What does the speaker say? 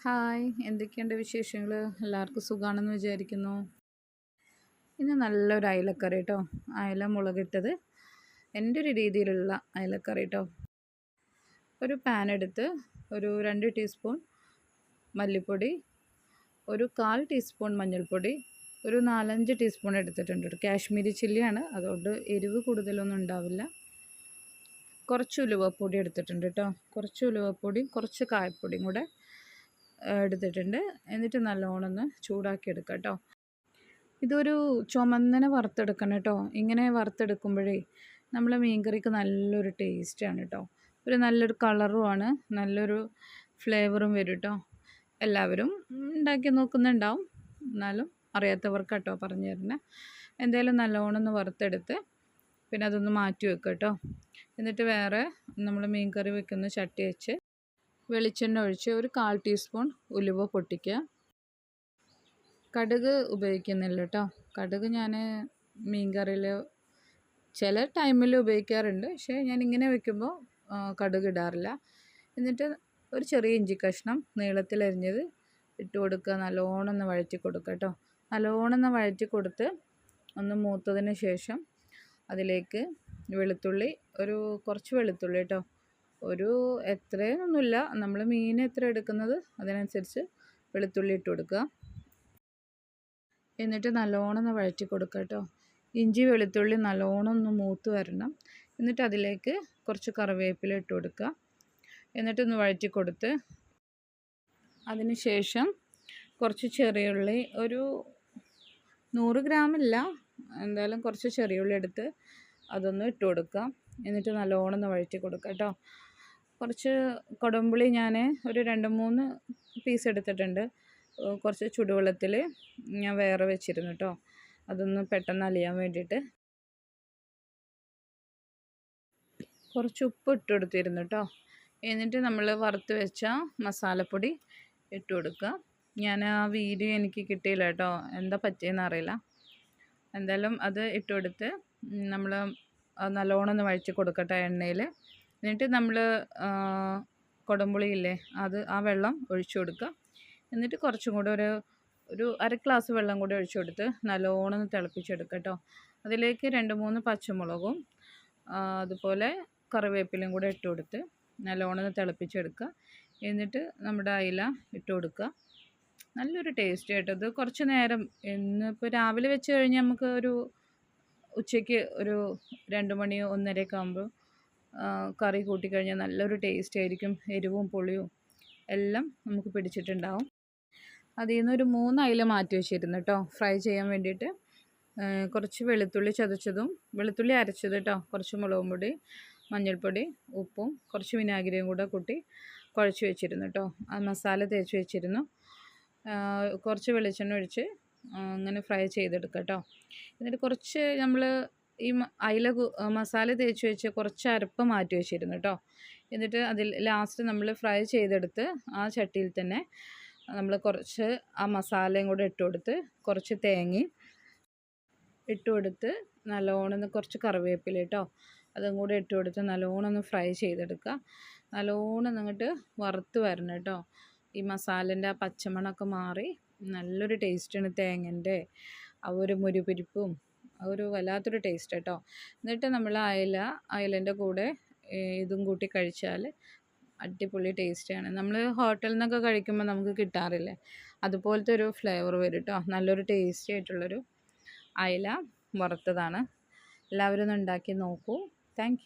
Hi എന്തൊക്കെയുണ്ട് വിശേഷങ്ങൾ എല്ലാവർക്കും സുഖമാണെന്ന് വിചാരിക്കുന്നു. ഇന്ന് നല്ലൊരു അയലക്കറി കേട്ടോ അയല മുളകിട്ടത് എന്റെ ഒരു രീതിയിലുള്ള അയലക്കറി കേട്ടോ ഒരു പാൻ എടുത്ത് ഒരു രണ്ട് ടീസ്പൂൺ മല്ലിപ്പൊടി ഒരു കാൽ ടീസ്പൂൺ മഞ്ഞൾപ്പൊടി ഒരു നാലഞ്ച് ടീസ്പൂൺ എടുത്തിട്ടുണ്ട് കാശ്മീരി ചില്ലിയാണ് അതുകൊണ്ട് എരിവ് കൂടുതലൊന്നും ഉണ്ടാവില്ല. കുറച്ച് ഉലുവപ്പൊടി എടുത്തിട്ടുണ്ട് കേട്ടോ കുറച്ച് ഉലുവപ്പൊടിയും കുറച്ച് കായപ്പൊടിയും കൂടെ എടുത്തിട്ടുണ്ട്. എന്നിട്ട് നല്ലോണം ഒന്ന് ചൂടാക്കി എടുക്കാം കേട്ടോ. ഇതൊരു ചുമന്നനെ വറുത്തെടുക്കണം കേട്ടോ. ഇങ്ങനെ വറുത്തെടുക്കുമ്പോഴേ നമ്മളെ മീൻകറിക്ക് നല്ലൊരു ടേസ്റ്റാണ് കേട്ടോ. ഒരു നല്ലൊരു കളറുമാണ് നല്ലൊരു ഫ്ലേവറും വരും കേട്ടോ. എല്ലാവരും ഉണ്ടാക്കി നോക്കുന്നുണ്ടാവും. എന്നാലും അറിയാത്തവർക്ക് കേട്ടോ പറഞ്ഞു തരുന്നത് എന്തായാലും നല്ലോണം ഒന്ന് വറുത്തെടുത്ത് പിന്നെ അതൊന്ന് മാറ്റി വെക്കുക കേട്ടോ. എന്നിട്ട് വേറെ നമ്മൾ മീൻ കറി വെക്കുന്ന ചട്ടി വെച്ച് വെളിച്ചെണ്ണ ഒഴിച്ച് ഒരു കാൽ ടീസ്പൂൺ ഉലുവ പൊട്ടിക്കുക. കടുക് ഉപയോഗിക്കുന്നില്ല കേട്ടോ കടുക് ഞാൻ മീൻ കറിയിൽ ചില ടൈമിൽ ഉപയോഗിക്കാറുണ്ട്. പക്ഷേ ഞാൻ ഇങ്ങനെ വെക്കുമ്പോൾ കടുക് ഇടാറില്ല. എന്നിട്ട് ഒരു ചെറിയ ഇഞ്ചി കഷ്ണം നീളത്തിലരിഞ്ഞത് ഇട്ട് കൊടുക്കുക. നല്ലോണം ഒന്ന് വഴറ്റി കൊടുക്കുക കേട്ടോ നല്ലോണം ഒന്ന് വഴറ്റി കൊടുത്ത് ഒന്ന് മൂത്തതിന് ശേഷം അതിലേക്ക് വെളുത്തുള്ളി ഒരു കുറച്ച് വെളുത്തുള്ളി കേട്ടോ ഒരു എത്രയൊന്നുമില്ല നമ്മൾ മീൻ എത്ര എടുക്കുന്നത് അതിനനുസരിച്ച് വെളുത്തുള്ളി ഇട്ട് കൊടുക്കുക. എന്നിട്ട് നല്ലോണം ഒന്ന് വഴറ്റി കൊടുക്കുക കേട്ടോ. ഇഞ്ചി വെളുത്തുള്ളി നല്ലോണം ഒന്ന് മൂത്ത് വരണം. എന്നിട്ട് അതിലേക്ക് കുറച്ച് കറിവേപ്പില ഇട്ട് കൊടുക്കുക. എന്നിട്ടൊന്ന് വഴറ്റി കൊടുത്ത് അതിന് ശേഷം കുറച്ച് ചെറിയുള്ളി ഒരു നൂറ് ഗ്രാമില്ല. എന്തായാലും കുറച്ച് ചെറിയുള്ളി എടുത്ത് അതൊന്ന് ഇട്ട് കൊടുക്കുക. എന്നിട്ട് നല്ലോണം ഒന്ന് വഴറ്റി കൊടുക്കുക കേട്ടോ. കുറച്ച് കുടംപുളി ഞാൻ ഒരു രണ്ട് മൂന്ന് പീസ് എടുത്തിട്ടുണ്ട്. കുറച്ച് ചുടുവെള്ളത്തിൽ ഞാൻ വേറെ വെച്ചിരുന്നു കേട്ടോ അതൊന്ന് പെട്ടെന്ന് അലിയാൻ വേണ്ടിയിട്ട്. കുറച്ച് ഉപ്പ് ഇട്ട് കൊടുത്തിരുന്നു കേട്ടോ എന്നിട്ട് നമ്മൾ വറുത്ത് വെച്ച മസാലപ്പൊടി ഇട്ട് കൊടുക്കുക. ഞാൻ ആ വീഡിയോ എനിക്ക് കിട്ടിയില്ല കേട്ടോ എന്താ പറ്റിയെന്ന് അറിയില്ല. എന്തായാലും അത് ഇട്ട് കൊടുത്ത് നമ്മൾ നല്ലോണം ഒന്ന് വഴിച്ച് കൊടുക്കട്ടെ എണ്ണയിൽ. എന്നിട്ട് നമ്മൾ കുടംപുളിയില്ലേ അത് ആ വെള്ളം ഒഴിച്ചു കൊടുക്കുക. എന്നിട്ട് കുറച്ചും കൂടെ ഒരു ഒരു അര ഗ്ലാസ് വെള്ളം കൂടി ഒഴിച്ചു കൊടുത്ത് നല്ലോണം തിളപ്പിച്ചെടുക്കുക കേട്ടോ. അതിലേക്ക് രണ്ട് മൂന്ന് പച്ചമുളകും അതുപോലെ കറിവേപ്പിലയും കൂടെ ഇട്ട് കൊടുത്ത് നല്ലോണം തിളപ്പിച്ചെടുക്കുക. എന്നിട്ട് നമ്മുടെ അയില ഇട്ട് കൊടുക്കുക. നല്ലൊരു ടേസ്റ്റ് ആയിട്ട് ഇത് കുറച്ച് നേരം ഇന്നിപ്പോൾ രാവിലെ വെച്ച് കഴിഞ്ഞാൽ നമുക്ക് ഒരു ഉച്ചയ്ക്ക് ഒരു രണ്ട് മണി ഒന്നരയൊക്കെ ആകുമ്പോൾ കറി കൂട്ടിക്കഴിഞ്ഞാൽ നല്ലൊരു ടേസ്റ്റ് ആയിരിക്കും. എരിവും പുളിയും എല്ലാം നമുക്ക് പിടിച്ചിട്ടുണ്ടാവും. അതിൽ നിന്ന് ഒരു മൂന്ന് അയില മാറ്റി വെച്ചിരുന്നു കേട്ടോ. ഫ്രൈ ചെയ്യാൻ വേണ്ടിയിട്ട് കുറച്ച് വെളുത്തുള്ളി ചതച്ചതും വെളുത്തുള്ളി അരച്ചത് കേട്ടോ. കുറച്ച് മുളകും പൊടി മഞ്ഞൾപ്പൊടി ഉപ്പും കുറച്ച് വിനാഗിരിയും കൂടെ കൂട്ടി കുഴച്ച് വെച്ചിരുന്നു കേട്ടോ. ആ മസാല തേച്ച് വെച്ചിരുന്നു. കുറച്ച് വെളിച്ചെണ്ണ ഒഴിച്ച് അങ്ങനെ ഫ്രൈ ചെയ്തെടുക്കുക കേട്ടോ. എന്നിട്ട് കുറച്ച് നമ്മൾ ഈ അയില മസാല തേച്ച് വെച്ച് കുറച്ച് അരപ്പ് മാറ്റി വെച്ചിരുന്നു കേട്ടോ എന്നിട്ട് അതിൽ ലാസ്റ്റ് നമ്മൾ ഫ്രൈ ചെയ്തെടുത്ത് ആ ചട്ടിയിൽ തന്നെ നമ്മൾ കുറച്ച് ആ മസാലയും കൂടെ ഇട്ട് കൊടുത്ത് കുറച്ച് തേങ്ങയും ഇട്ട് കൊടുത്ത് നല്ലോണം കുറച്ച് കറിവേപ്പില കേട്ടോ അതും കൂടെ ഇട്ട് കൊടുത്ത് നല്ലോണം ഒന്ന് ഫ്രൈ ചെയ്തെടുക്കുക. നല്ലോണം അങ്ങോട്ട് വറുത്ത് വരണം കേട്ടോ ഈ മസാലേന്റെ ആ പച്ചമണമൊക്കെ മാറി നല്ലൊരു ടേസ്റ്റാണ് തേങ്ങന്റെ ആ ഒരു മുരുപിരിപ്പും ഒരു വല്ലാത്തൊരു ടേസ്റ്റ് കേട്ടോ എന്നിട്ട് നമ്മൾ അയല അയലന്റെ കൂടെ ഇതും കൂട്ടി കഴിച്ചാൽ അടിപൊളി ടേസ്റ്റാണ് നമ്മൾ ഹോട്ടലിൽ നിന്നൊക്കെ കഴിക്കുമ്പോൾ നമുക്ക് കിട്ടാറില്ലേ? അതുപോലത്തെ ഒരു ഫ്ലേവർ വരും കേട്ടോ നല്ലൊരു ടേസ്റ്റി ആയിട്ടുള്ളൊരു അയല വറുത്തതാണ്. എല്ലാവരും ഒന്ന് ഉണ്ടാക്കി നോക്കൂ. താങ്ക്